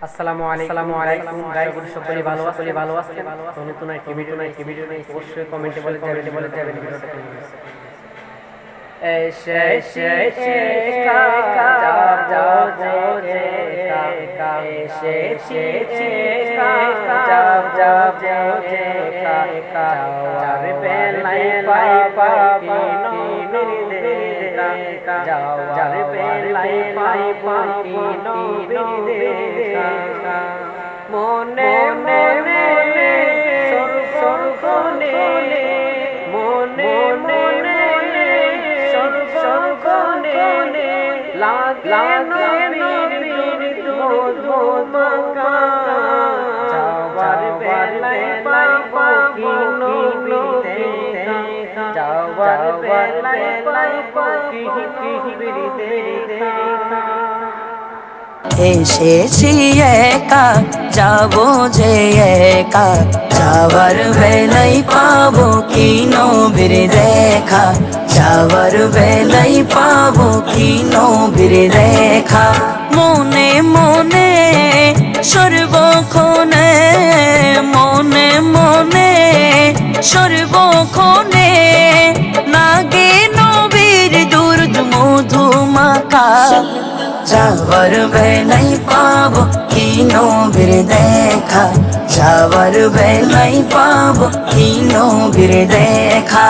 আসসালামু আলাইকুম আলাইকুম গাইস সকলে ভালো সকলে ভালো আছেন তো নতুন একটি ভিডিও একটি ভিডিও নিয়ে অবশ্যই কমেন্টে বলে যাবেন বলে যাবেন ভিডিওটা কেমন হয়েছে পাই পাই মেরে দেখা যাও যার বেলায় পাই পাই দেখা মনে মনে সর্বক্ষণে মনে মনে সর্বক্ষণে লাগে নবীর যাওয়ার এসেছি একা, যাব যে একা। যাওয়ার বেলাই পাবো কি নবীর দেখা। যাওয়ার বেলাই পাবো কি নবীর দেখা। মনে মনে সর্বক্ষণে, মনে মনে সর্বক্ষণে যাওয়ার বেলাই পাব কি নবীর দেখা যাওয়ার বেলাই পাব কি নবীর দেখা